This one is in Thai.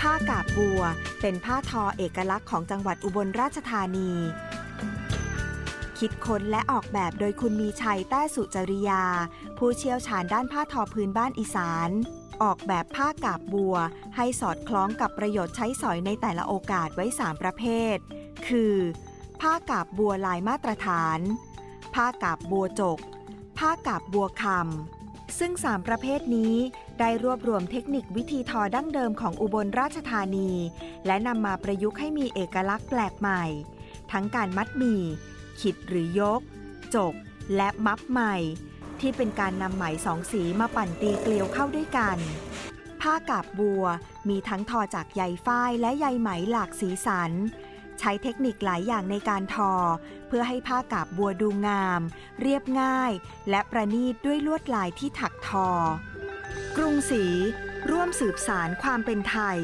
ผ้ากากบัว เป็นผ้าทอเอกลักษณ์ของจังหวัดอุบลราชธานี คิดค้นและออกแบบโดยคุณมีชัยแต้สุจริยา ผู้เชี่ยวชาญด้านผ้าทอพื้นบ้านอีสาน ออกแบบผ้ากาบบัว ให้สอดคล้องกับประโยชน์ใช้สอยในแต่ละโอกาสไว้ 3 ประเภท คือ ผ้ากาบบัวลายมาตรฐาน ผ้ากาบบัวจก ผ้ากาบบัวคำ ซึ่ง 3 ประเภทนี้ ได้รวบรวมเทคนิควิธีทอดั้งเดิมของอุบลราชธานี และนำมาประยุกต์ให้มีเอกลักษณ์แปลกใหม่ ทั้งการมัดหมี่ ขิดหรือยก จก และมับใหม่ ที่เป็นการนำไหมสองสีมาปั่นตีเกลียวเข้าด้วยกัน ผ้ากาบบัวมีทั้งทอจากใยฝ้ายและใยไหมหลากสีสัน ใช้เทคนิคหลายอย่างในการทอ เพื่อให้ผ้ากาบบัวดูงาม เรียบง่าย และประณีตด้วยลวดลายที่ถักทอ กรุงศรีร่วมสืบสารความเป็นไทย